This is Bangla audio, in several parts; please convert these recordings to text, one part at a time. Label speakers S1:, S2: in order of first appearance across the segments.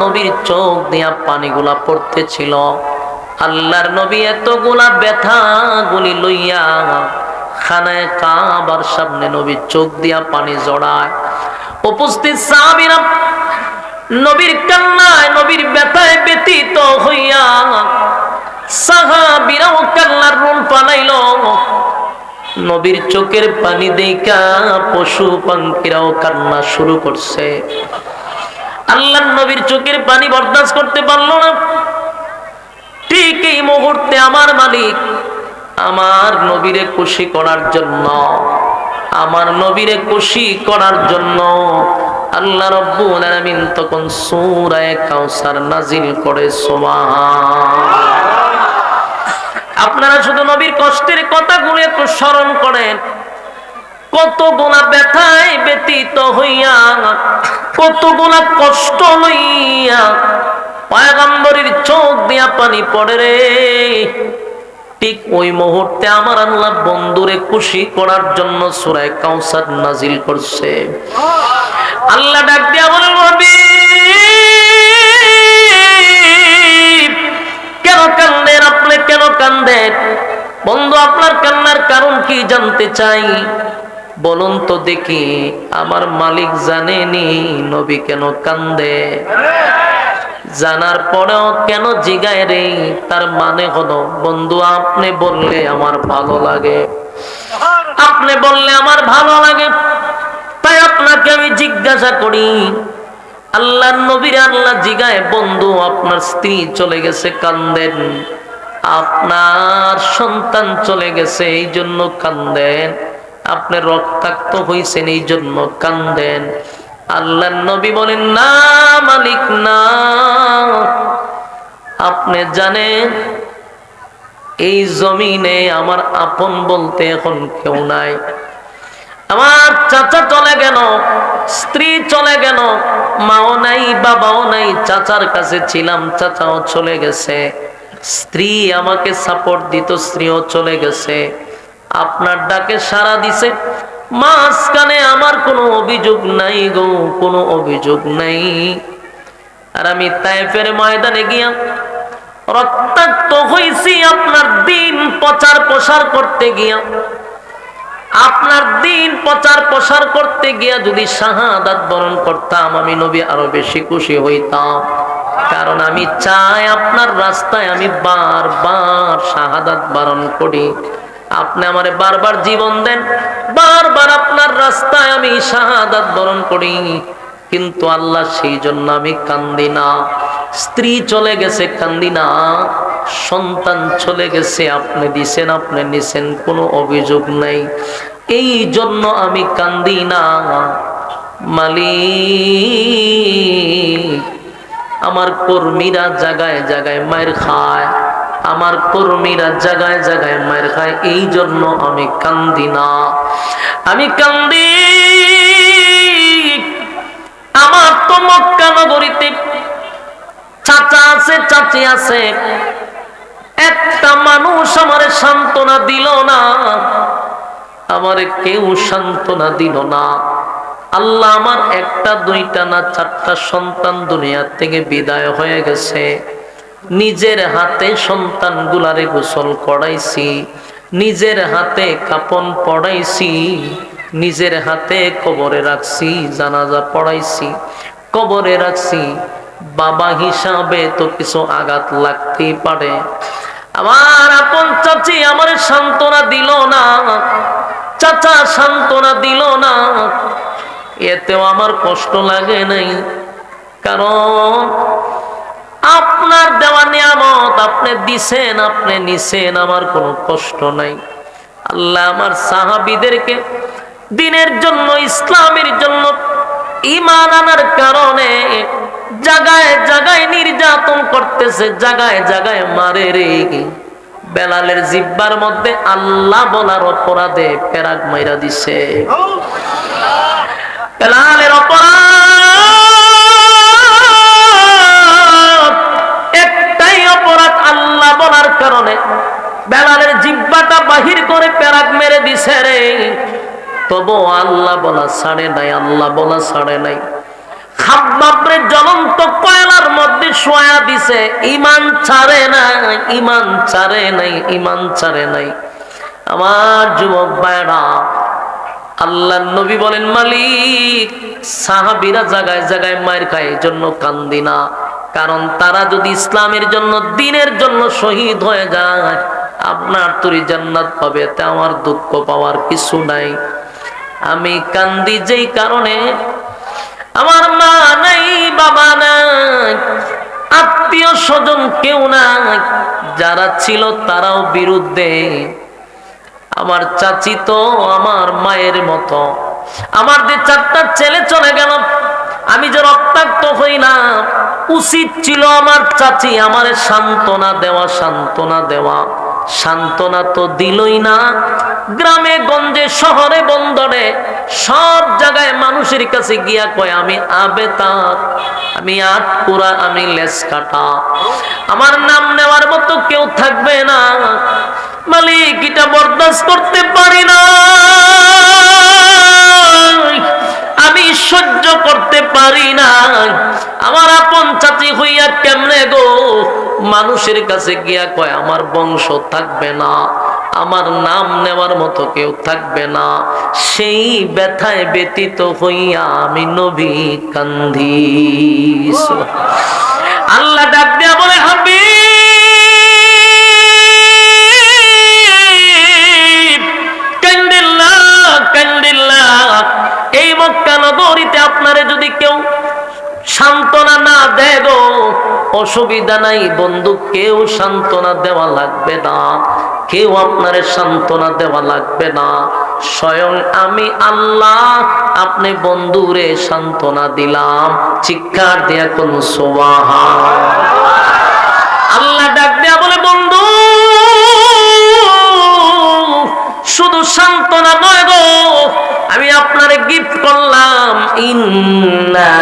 S1: নবীর চোখ দিয়া পানিগুলা পড়তেছিল। আল্লাহর নবী এতগুলা ব্যথা গুলি লইয়া খানায় কাবার সামনে নবীর চোখ দিয়া পানি জড়ায়। উপস্থিত নবীর কান্নায়, নবীর ব্যথায় হইয়া কান্নার রুল পালাইল। নবীর চোখের পানি দেখা পশু পাখিরাও কান্না শুরু করছে। আল্লাহ নবীর চোখের পানি বরদাস্ত করতে পারল না। ঠিক এই মুহূর্তে আমার মালিক আমার নবীরে খুশি করার জন্য, আমার নবীরে খুশি করার জন্য আল্লাহ রব্বুল আলামিন তখন সূরা কাউসার নাজিল করে সুবহান আপনারা শুধু নবীর কষ্টের কথাগুলো একটু স্মরণ করেন। কতগুলা ব্যথায় ব্যতীত হইয়া কতগুলা কষ্ট লইয়া পয়গম্বরীর চোখ দিয়া পানি পড়ে রে। ঠিক ওই মুহূর্তে আমার আল্লাহ বন্ধুরে খুশি করার জন্য সুরায় কাউসার নাজিল করছে। আল্লাহ ডাক দিয়া বলে রবি কেন কান্দেন আপনি, কেন কান্দেন? বন্ধু, আপনার কান্নার কারণ কি জানতে চাই? বলুন তো দেখি, আমার মালিক জানেনি নবী কেন কান্দে? জানার পরেও কেন জিগায় রে? তার মানে হলো, বন্ধু, আপনি বললে আমার ভালো লাগে। আপনি বললে আমার ভালো লাগে। তাই আপনাকে আমি জিজ্ঞাসা করি, আল্লাহ নবীর আল্লাহ জিগায়, বন্ধু, আপনার স্ত্রী চলে গেছে কান্দেন। আপনার সন্তান চলে গেছে এই জন্য কান্দেন। আপনি রক্তাক্ত হয়েছেন এই জন্য কান্দেন। আল্লাহ নবী বলেন, না মালিক, না। আপনি জানেন, এই জমিনে আমার আপন বলতে এখন কেউ নাই। আমার চাচা চলে গেল, স্ত্রী চলে গেল, মাও নাই, বাবাও নাই, চাচার কাছে ছিলাম, চাচাও চলে গেছে। স্ত্রী আমাকে সাপোর্ট দিত, স্ত্রীও চলে গেছে। আপনার ডাকে সারা দিছে। মাঝখানে আমার কোনো অভিযোগ নাই গো, কোনো অভিযোগ নাই। আর আমি তাইফের ময়দানে গিয়া রক্তাক্ত হয়েছি আপনার দিন প্রচার প্রসার করতে গিয়া। আপনার দিন প্রচার প্রসার করতে গিয়া যদি শাহাদাত বরণ করতাম, আমি নবী আরও বেশি খুশি হইতাম। কারণ আমি চাই আপনার রাস্তায় আমি বারবার শাহাদাত বরণ করি। আপনি আমারে বারবার জীবন দেন, বারবার আপনার রাস্তায় আমি শাহাদাত বরণ করি। কিন্তু আল্লাহ সেই জন্য আমি কান্দি না। স্ত্রী চলে গেছে, কান্দি না। সন্তান চলে গেছে, আপনি দিছেন, আপনি নিছেন, কোনো অভিযোগ নাই। এই জন্য আমি কান্দি না। মালিক, আমার কর্মীরা জাগায় জাগায় মায়ের খায়। আমার কর্মীরা জায়গায় জায়গায় মায়ের খায়, এই জন্য আমি কান্দি না। আমি কান্দি। আমার তো মক্কা নগরীতে চাচা আছে, চাচি আছে। একটা মানুষ আমার সান্ত্বনা দিল না। আমার কেউ সান্ত্বনা দিল না। আল্লাহ আমার একটা, দুইটা না চারটা সন্তান দুনিয়ার থেকে বিদায় হয়ে গেছে। নিজের হাতে সন্তান গুলারে গোসল করাইছি, নিজের হাতে কাপন পড়াইছি, নিজের হাতে কবরে রাখছি, জানাজা পড়াইছি, কবরে রাখছি। বাবা হিসাবে তো কিছু আঘাত লাগতেই পারে। আমার আপন চাচি আমার সান্ত্বনা দিল না, চাচা সান্ত্বনা দিল না। এতেও আমার কষ্ট লাগে নাই, কারণ আপনার দেওয়া নিয়ামত আপনি দিছেন আপনি নিছেন আমার কোনো কষ্ট নাই। আল্লাহ আমার সাহাবিদেরকে দিনের জন্য ইসলামের জন্য ইমান আনার কারণে জাগায় জাগায় নির্যাতন করতেছে জাগায় জাগায় মারে রে। বেলালের জিব্বার মধ্যে আল্লাহ বলার অপরাধে পেরাক মাইরা দিছে। বেলালের অপরাধ বাহির করে পেরাক মেরে দিছে রে। তবু আল্লাহ বলা ছাড়ে নাই, আল্লাহ বলা ছাড়ে নাই। জ্বলন্ত কয়লার সোয়া দিছে, ইমান ছাড়ে নাই, ইমান ছাড়ে নাই, ইমান ছাড়ে নাই। আমার যুবক ভাইরা আল্লাহ নবী বলেন, মালিক, সাহাবিরা জায়গায় জায়গায় মায়ের খায় জন্য কান্দি না। কারণ তারা যদি ইসলামের জন্য, দিনের জন্য শহীদ হয়ে যায় আপনার তুরি জান্নাত পাবে তে আমার দুঃখ পাওয়ার কিছু নাই। আমি কান্দি যেই কারণে আমার মা নাই, বাবা নাই, আত্মীয় স্বজন কেউ নাই, যারা ছিল তারাও বিরুদ্ধে। আমার চাচি তো আমার মায়ের মতো। আমার যে চারটা ছেলে চলে গেল, আমি যে রক্তাক্ত হই না উচিত ছিল আমার চাচি আমার সান্ত্বনা দেওয়া সান্ত্বনা দেওয়া। সান্ত্বনা তো দিলই না। গ্রামে, গঞ্জে, শহরে, বন্দরে, সব জায়গায় মানুষের কাছে গিয়া কয়, আমি আবেতার, আমি আট পুরা আমি লেস কাটা আমার নাম নেওয়ার মতো কেউ থাকবে না। মালিক, এটা বরদাস্ত করতে পারি না। সহ্য করতে পারি না। আমার আপন চাচি হইয়া কেমনে গো? মানুষের কাছে গিয়া কয়, আমার বংশ থাকবে না। আমার নাম নেওয়ার মতো কেউ থাকবে না। সেই ব্যথায় ব্যতীত হইয়া আমি নবী কান্ধি আল্লাহ ডাক দেয়া বলে হাবি সান্ত্বনা না দেয় গো। অসুবিধা নাই বন্ধু, কেউ সান্ত্বনা দেওয়া লাগবে না। কেউ আপনারে সান্ত্বনা দেওয়া লাগবে না। স্বয়ং আমি আল্লাহ, আপনি বন্ধুরে সান্ত্বনা দিলাম। চিৎকার দেয়া কোন সোয়াহা আল্লাহ ডাক দেয়া বলে, বন্ধু, শুধু সান্ত্বনা নয় গো। আমি আপনারে গিফট করলাম। ইন্না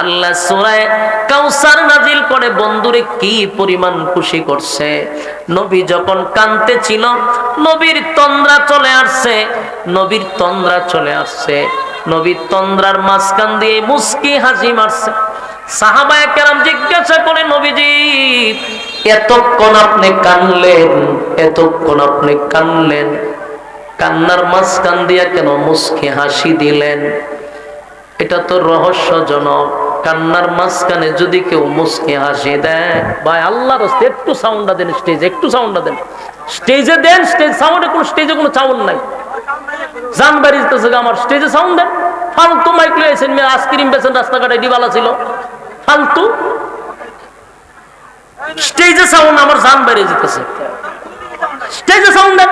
S1: আল্লাহ সূরায়ে কাউসার নাজিল করে, বন্ধুরে কি পরিমাণ খুশি করছে? নবী যখন কানতে ছিল নবীর তন্দ্রা চলে আসছে, নবীর তন্দ্রা চলে আসছে। নবীর তন্দ্রার মাঝখান দিয়ে মুস্কি হাসি মারছে। সাহাবায়ে কেরাম জিজ্ঞাসা করে, নবীজি, এতক্ষণ আপনি কানলেন এতক্ষণ আপনি কানলেন কান্নার মাঝখান দিয়া কেন মুস্কি হাসি দিলেন? এটা তো রহস্যজনক। কান্নার মাঝখানে যদি কেউ মুস্কি হাসি দেয়, ভাই আল্লাহর একটু সাউন্ডটা দেন স্টেজে একটু সাউন্ডটা দেন। স্টেজে দেন স্টেজ সাউন্ডে কোনো স্টেজে কোনো সাউন্ড নাই। জান বাড়ি আমার স্টেজে সাউন্ড দেন। ফালতু মাইক লয়েছেন মেয়ে আইসক্রিম বেছেন, রাস্তাঘাটে ডিবালা ছিল। ফালতু। স্টেজে সাউন্ড আমার জান বাইরে যেতেছে। স্টেজে সাউন্ড দেন।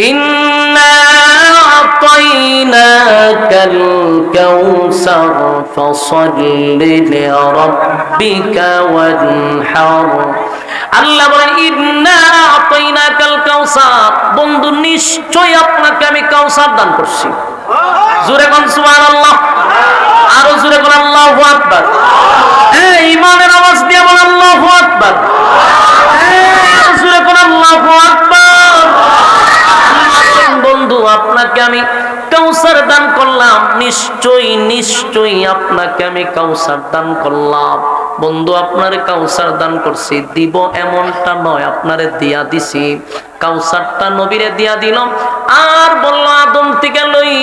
S1: إنا أعطيناك الكوثر فصل لربك وانحر আল্লাহ বলেন ইন্না আতাইনাকাল কাউসার বন্ধু নিশ্চয় আপনাকে আমি কাউসার দান করছি জোরে কোন সুবহানাল্লাহ আরো জোরে কোন আল্লাহু আপনাকে আমি কাউসার দান করলাম। নিশ্চয়ই নিশ্চয়ই আপনাকে আমি কাউসার দান করলাম। বন্ধু, আপনারে কাউসার দান করছি। দিব এমনটা নয়, আপনারে দিয়া দিছি। কাউসারটা নবীরে দিয়া দিলাম আর বলল, আদম থেকে লই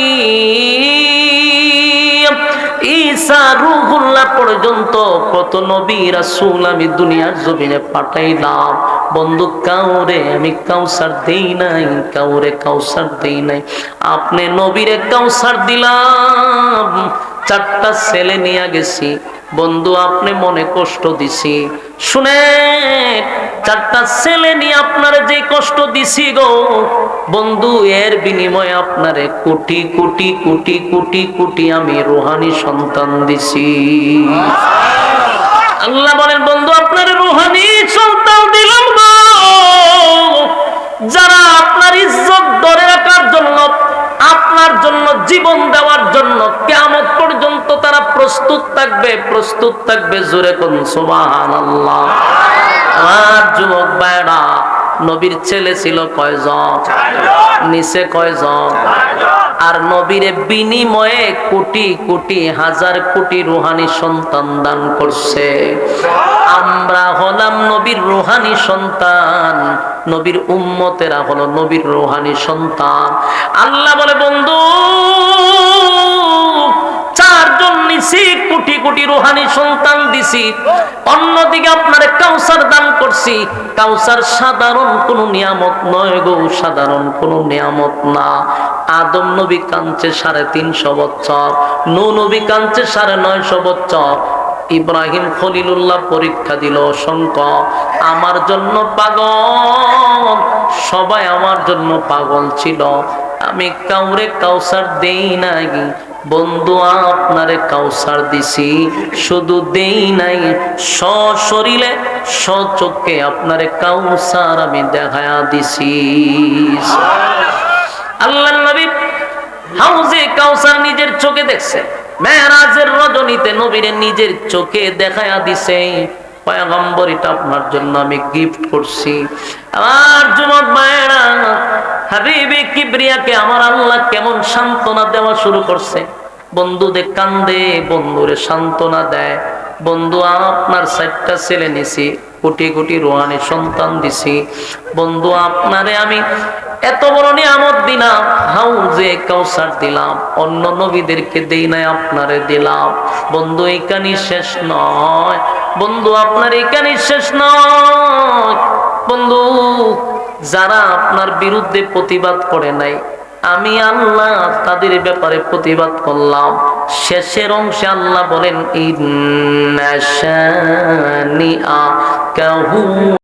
S1: ঈসা রুহুল্লাহ পর্যন্ত কত নবী রাসূল আমি দুনিয়ার জমিনে পাঠাইলাম। বন্ধু, কাউরে আমি কাউসার দেই নাই, কাউরে কাউসার দেই নাই। আপনি নবীরে কাউসার দিলাম, চারটা ছেলে নিয়ে গেছি। বন্ধু, আপনি মনে কষ্ট দিছি। শুনে চারটা ছেলে নিয়ে আপনারে যে কষ্ট দিছি গো, বন্ধু, এর বিনিময়ে আপনারে কোটি কোটি কোটি কোটি কোটি আমি রোহানি সন্তান দিছি। আল্লাহ বলেন, বন্ধু, আপনার রোহানি সন্তান দিলাম। গো যারা আপনার ইজ্জত ধরে রাখার জন্য, আপনার জন্য জীবন দেওয়ার জন্য কেমন পর্যন্ত তারা প্রস্তুত থাকবে প্রস্তুত থাকবে জোরে কোন সুবাহান আল্লাহ আমার যুবক ভাইরা নবীর ছেলে ছিল কয়জন? নিচে কয়জন? আর নবীর বিনিময়ে কোটি কোটি, হাজার কোটি রুহানি সন্তান দান করছে। আমরা হলাম নবীর রুহানি সন্তান। নবীর উম্মতেরা হলো নবীর রুহানি সন্তান। আল্লাহ বলে, বন্ধু অন্যদিকে আপনার কাউসার দান করছি। সাধারণ কোন নিয়ামত নয় গো, সাধারণ কোন নিয়ামত না। আদম সাড়ে তিনশো নু সাড়ে নয়শো বছর। ইব্রাহিম খলিলুল্লাহ পরীক্ষা দিল অসংখ্য আমার জন্য পাগল। সবাই আমার জন্য পাগল ছিল। আমি কাউরে কাউসার দেই নাই। বন্ধু, আপনারে কাউসার দিছি। শুধু দেই নাই। সশরীরে সচক্ষে আপনারে কাউসার আমি দেখায়া দিছি। আল্লাহ নবী হাউজে কাউসার নিজের চোখে দেখছে। মেহরাজের রজনীতে নবীরে নিজের চোখে দেখায়া দিছে আপনার জন্য আমি গিফট করছি। আমার কেমন সান্ত্বনা দেওয়া শুরু করছে। বন্ধুদের কান্দে, বন্ধুরে সান্ত্বনা দেয়। বন্ধু, আপনার চারটা ছেলে নিছি কোটি কোটি রোহানি সন্তান দিছি। বন্ধু, আপনারে আমি এত বড় নিয়ামত দিলাম হাউজে কাউসার দিলাম, অন্য নবীদেরকে দেই নাই, আপনারে দিলাম। বন্ধু এখানে শেষ নয়। বন্ধু, আপনার এখানে শেষ নয়। বন্ধু, যারা আপনার বিরুদ্ধে প্রতিবাদ করে নাই, আমি আল্লাহ তাদের ব্যাপারে প্রতিবাদ করলাম। শেষের অংশে আল্লাহ বলেন ইন্নাশানিআ কাহুয়াল